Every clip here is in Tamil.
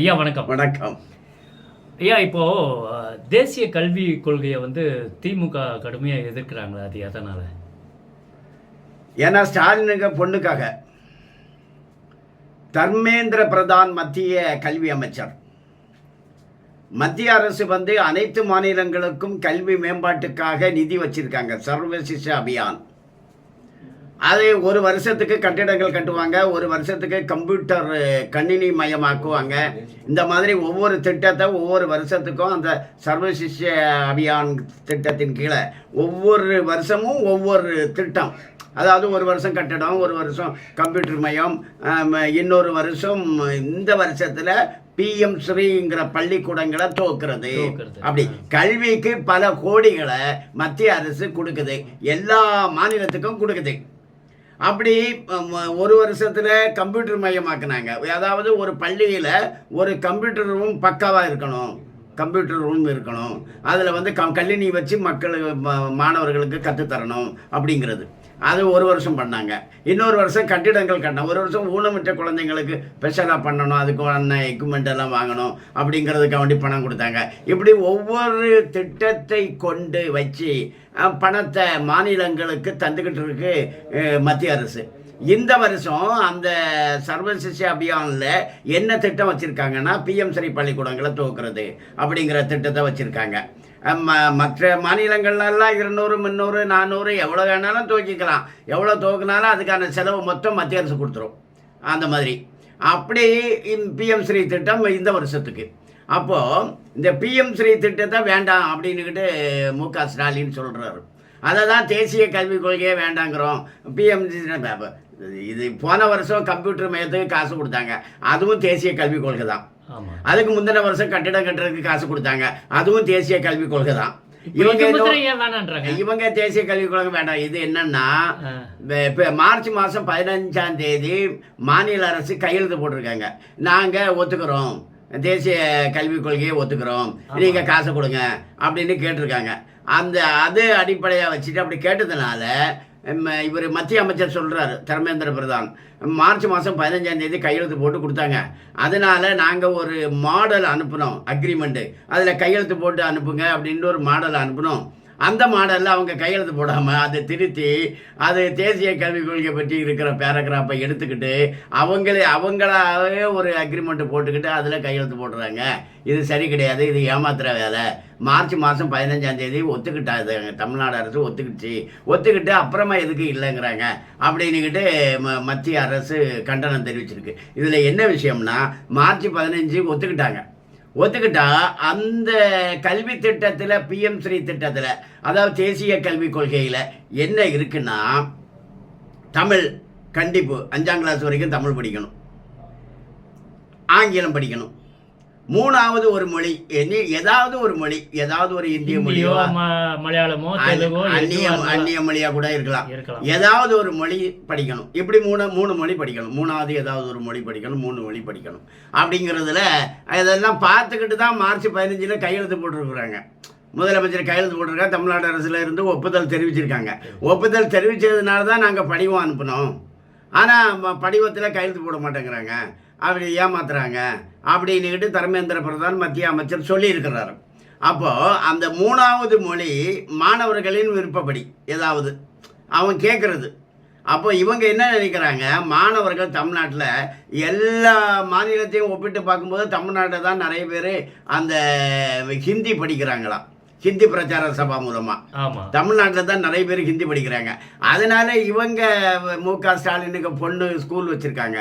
ஐயா வணக்கம். வணக்கம். ஐயா இப்போ தேசிய கல்வி கொள்கையை வந்து திமுக கடுமையா எதிர்க்கிறாங்களா அது எதனால? ஏன்னா ஸ்டாலினுங்க பொண்ணுக்காக. தர்மேந்திர பிரதான் மத்திய கல்வி அமைச்சர். மத்திய அரசு வந்து அனைத்து மாநிலங்களுக்கும் கல்வி மேம்பாட்டுக்காக நிதி வச்சிருக்காங்க. சர்வ சிக்ஷா அபியான். அது ஒரு வருஷத்துக்கு கட்டிடங்கள் கட்டுவாங்க ஒரு வருஷத்துக்கு கம்ப்யூட்டர் கணினி மயமாக்குவாங்க. இந்த மாதிரி ஒவ்வொரு திட்டத்தை ஒவ்வொரு வருஷத்துக்கும் அந்த சர்வ சிஷ்ய அபியான் திட்டத்தின் கீழே ஒவ்வொரு வருஷமும் ஒவ்வொரு திட்டம். அதாவது ஒரு வருஷம் கட்டிடம் ஒரு வருஷம் கம்ப்யூட்டர் மையம் இன்னொரு வருஷம் இந்த வருஷத்தில் பிஎம் ஸ்ரீங்கிற பள்ளிக்கூடங்களை துவக்கிறது. அப்படி கல்விக்கு பல கோடிகளை மத்திய அரசு கொடுக்குது. எல்லா மாநிலத்துக்கும் கொடுக்குது. அப்படி ஒரு வருஷத்தில் கம்ப்யூட்டர் மையமாக்குனாங்க. அதாவது ஒரு பள்ளியில் ஒரு கம்ப்யூட்டர் ரூம் பக்காவாக இருக்கணும். கம்ப்யூட்டர் ரூம் இருக்கணும். அதில் வந்து க கல்லினி வச்சு மக்கள் மாணவர்களுக்கு கற்றுத்தரணும் அப்படிங்கிறது. அது ஒரு வருஷம் பண்ணாங்க. இன்னொரு வருஷம் கட்டிடங்கள் கட்டணும். ஒரு வருஷம் ஊனமுற்ற குழந்தைங்களுக்கு ஸ்பெஷலாக பண்ணணும். அதுக்கு எக்யூப்மெண்ட் எல்லாம் வாங்கணும் அப்படிங்கிறதுக்கு வண்டி பணம் கொடுத்தாங்க. இப்படி ஒவ்வொரு திட்டத்தை கொண்டு வச்சு பணத்தை மாநிலங்களுக்கு தந்துக்கிட்டு இருக்கு மத்திய அரசு. இந்த வருஷம் அந்த சர்வ அபியானில் என்ன திட்டம் வச்சுருக்காங்கன்னா பிஎம் சரி பள்ளிக்கூடங்களை துவக்கிறது அப்படிங்கிற திட்டத்தை வச்சுருக்காங்க. மற்ற மாநிலங்கள்லாம் இருநூறு முந்நூறு நானூறு எவ்வளோ வேணாலும் துவக்கிக்கலாம். எவ்வளோ துவக்கினாலும் அதுக்கான செலவு மொத்தம் மத்திய அரசு கொடுத்துரும். அந்த மாதிரி. அப்படி பிஎம் ஸ்ரீ திட்டம் இந்த வருஷத்துக்கு. அப்போது இந்த பிஎம் ஸ்ரீ திட்டத்தை வேண்டாம் அப்படின்னுக்கிட்டு மு க ஸ்டாலின் சொல்கிறாரு அதை தான் தேசிய கல்விக் கொள்கையே வேண்டாங்கிறோம். பிஎம் இது போன வருஷம் கம்ப்யூட்டர் மையத்துக்கு காசு கொடுத்தாங்க. அதுவும் தேசிய கல்விக் கொள்கை தான். அதுக்கு முந்தின வருஷம் கட்டிடம் கட்டுறதுக்கு காசு கொடுத்தாங்க. அதுவும் தேசிய கல்விக் கொள்கை தான். இவங்க இவங்க தேசிய கல்விக் கொள்கை வேண்டாம். இது என்னன்னா. இப்போ மார்ச் மாதம் பதினஞ்சாம் தேதி மாநில அரசு கையெழுத்து போட்டிருக்காங்க. நாங்கள் ஒத்துக்கிறோம். தேசிய கல்விக் கொள்கையை ஒத்துக்கிறோம். நீங்கள் காசை கொடுங்க. அப்படின்னு கேட்டிருக்காங்க. அந்த அது அடிப்படையாக வச்சுட்டு அப்படி கேட்டதுனால இவர் மத்திய அமைச்சர் சொல்கிறாரு தர்மேந்திர பிரதான். மார்ச் மாதம் பதினஞ்சாம் தேதி கையெழுத்து போட்டு கொடுத்தாங்க. அதனால் நாங்கள் ஒரு மாடல் அனுப்புனோம் அக்ரிமெண்ட்டு அதில் கையெழுத்து போட்டு அனுப்புங்க அப்படின்ட்டு ஒரு மாடல் அனுப்புனோம். அந்த மாடலில் அவங்க கையெழுத்து போடாமல் அதை திருத்தி அது தேசிய கல்விக் கொள்கை பற்றி இருக்கிற பேராகிராஃபை எடுத்துக்கிட்டு அவங்களே அவங்களாவே ஒரு அக்ரிமெண்ட் போட்டுக்கிட்டு அதில் கையெழுத்து போடுறாங்க. இது சரி கிடையாது இது ஏமாத்துற வேலை. மார்ச் மாதம் பதினஞ்சாம் தேதி ஒத்துக்கிட்டாது தமிழ்நாடு அரசு ஒத்துக்கிச்சு ஒத்துக்கிட்டு அப்புறமா எதுக்கு இல்லைங்கிறாங்க. அப்படின்னுக்கிட்டு ம மத்திய அரசு கண்டனம் தெரிவிச்சிருக்கு. இதில் என்ன விஷயம்னா மார்ச் பதினஞ்சு ஒத்துக்கிட்டாங்க. ஒத்துக்கிட்டா அந்த கல்வி திட்டத்தில் பிஎம் ஸ்ரீ திட்டத்தில் அதாவது தேசிய கல்விக் கொள்கையில் என்ன இருக்குன்னா தமிழ் கண்டிப்பு அஞ்சாம் கிளாஸ் வரைக்கும் தமிழ் படிக்கணும். ஆங்கிலம் படிக்கணும். மூணாவது ஒரு மொழி ஏதாவது ஒரு மொழி ஏதாவது ஒரு இந்திய மொழியோ மலையாளமோ தெலுங்கோ அந்நிய அந்நிய மொழியா கூட இருக்கலாம். இருக்கலாம். ஏதாவது ஒரு மொழி படிக்கணும். இப்படி மூணு மூணு மொழி படிக்கணும். மூணாவது ஏதாவது ஒரு மொழி படிக்கணும். மூணு மொழி படிக்கணும். அப்படிங்கிறதுல இதெல்லாம் பார்த்துக்கிட்டு தான் மார்ச் பதினஞ்சில் கையெழுத்து போட்டிருக்கிறாங்க. முதலமைச்சர் கையெழுத்து போட்டிருக்காங்க தமிழ்நாடு அரசுல இருந்து ஒப்புதல் தெரிவிச்சிருக்காங்க. ஒப்புதல் தெரிவித்ததுனால தான் நாங்கள் படிவம் அனுப்பினோம். ஆனால் படிவத்தில் கையெழுத்து போட மாட்டேங்கிறாங்க. அப்படி ஏமாத்துறாங்க. அப்படின்னுக்கிட்டு தர்மேந்திர பிரதான் மத்திய அமைச்சர் சொல்லியிருக்கிறாரு. அப்போது அந்த மூணாவது மொழி மாணவர்களின் விருப்பப்படி ஏதாவது அவன் கேட்குறது அப்போ இவங்க என்ன நினைக்கிறாங்க? மாணவர்கள் தமிழ்நாட்டில் எல்லா மாநிலத்தையும் ஒப்பிட்டு பார்க்கும்போது தமிழ்நாட்டில் தான் நிறைய பேர் அந்த ஹிந்தி படிக்கிறாங்களாம் ஹிந்தி பிரச்சார சபா மூலமாக தமிழ்நாட்டில் தான் நிறைய பேர் ஹிந்தி படிக்கிறாங்க. அதனால இவங்க மு க ஸ்டாலினுக்கு பொண்ணு ஸ்கூல் வச்சுருக்காங்க.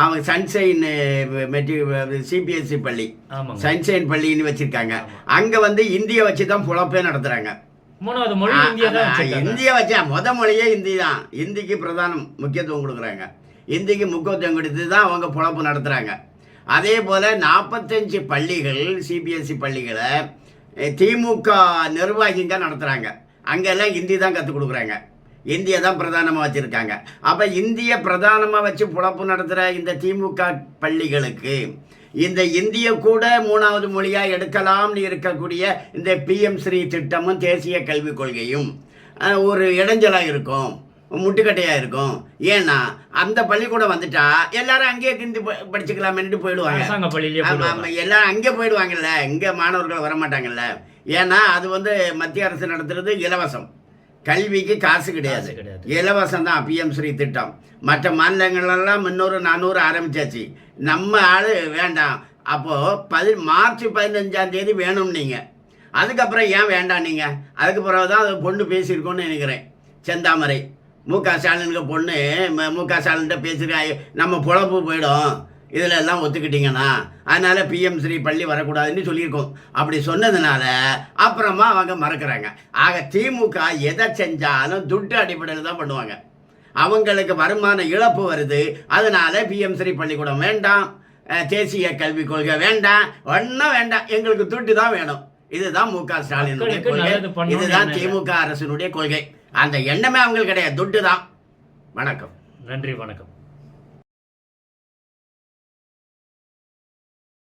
அவங்க சன்ஷைன் மெட்ரிக் சிபிஎஸ்சி பள்ளி. சன்ஷைன் பள்ளின்னு வச்சுருக்காங்க. அங்கே வந்து இந்தியை வச்சு தான் புழப்பே நடத்துகிறாங்க மூணாவது மொழி இந்தியா வச்சா முத மொழியே ஹிந்தி தான். ஹிந்திக்கு பிரதானம் முக்கியத்துவம் கொடுக்குறாங்க. ஹிந்திக்கு முக்கியத்துவம் கொடுத்து தான் அவங்க பொழப்பு நடத்துகிறாங்க அதே போல் நாற்பத்தஞ்சு பள்ளிகள் சிபிஎஸ்சி பள்ளிகளை திமுக நிர்வாகிங்க நடத்துகிறாங்க அங்கெல்லாம் ஹிந்தி தான் கற்றுக் கொடுக்குறாங்க. இந்தியை தான் பிரதானமாக வச்சுருக்காங்க. அப்போ இந்திய பிரதானமாக வச்சு புழப்பு நடத்துகிற இந்த திமுக பள்ளிகளுக்கு இந்த இந்திய கூட மூணாவது மொழியாக எடுக்கலாம்னு இருக்கக்கூடிய இந்த பிஎம் ஸ்ரீ திட்டமும் தேசிய கல்விக் கொள்கையும் ஒரு இடைஞ்சலாக இருக்கும் முட்டுக்கட்டையா இருக்கும். ஏன்னா அந்த பள்ளிக்கூடம் வந்துட்டா எல்லாரும் அங்கேயே கிந்தி படிச்சுக்கலாமேன்ட்டு போயிடுவாங்க. அரசாங்க பள்ளியிலேயே ஆமா, போடுவாங்க ஆமா, எல்லாரும் அங்கே போயிடுவாங்கல்ல இங்கே மாணவர்கள் வர மாட்டாங்கல்ல ஏன்னா அது வந்து மத்திய அரசு நடத்துறது இலவசம். கல்விக்கு காசு கிடையாது. இலவசம் தான் பிஎம் ஸ்ரீ திட்டம். மற்ற மாநிலங்களெல்லாம் முன்னூறு நானூறு ஆரம்பிச்சாச்சு. நம்ம ஆளு வேண்டாம். அப்போ பதி மார்ச் பதினஞ்சாம் தேதி வேணும் நீங்க. அதுக்கப்புறம் ஏன் வேண்டாம் நீங்க? அதுக்கு பிறகு தான் அது பொண்ணு பேசியிருக்கோன்னு நினைக்கிறேன். செந்தாமரை. மு க ஸ்டாலினுக்கு பொண்ணு ம- க ஸ்டாலின்கிட்ட பேசியிருக்கா நம்ம பொழப்பு போயிடும். இதில் எல்லாம் ஒத்துக்கிட்டீங்கன்னா அதனால பிஎம் ஸ்ரீ பள்ளி வரக்கூடாதுன்னு சொல்லியிருக்கோம். அப்படி சொன்னதுனால அப்புறமா அவங்க மறக்கிறாங்க. ஆக திமுக எதை செஞ்சாலும் துட்டு அடிப்படையில் தான் பண்ணுவாங்க. அவங்களுக்கு வருமான இழப்பு வருது. அதனால பிஎம் ஸ்ரீ பள்ளிக்கூடம் வேண்டாம். தேசிய கல்விக் கொள்கை வேண்டாம். ஒன்றும் வேண்டாம். எங்களுக்கு துட்டு தான் வேணும். இதுதான் மு க. ஸ்டாலினுடைய கொள்கை. இதுதான் திமுக அரசினுடைய கொள்கை. அந்த எண்ணமே அவங்களுக்கு கிடையாது. துட்டு தான். வணக்கம். நன்றி வணக்கம்.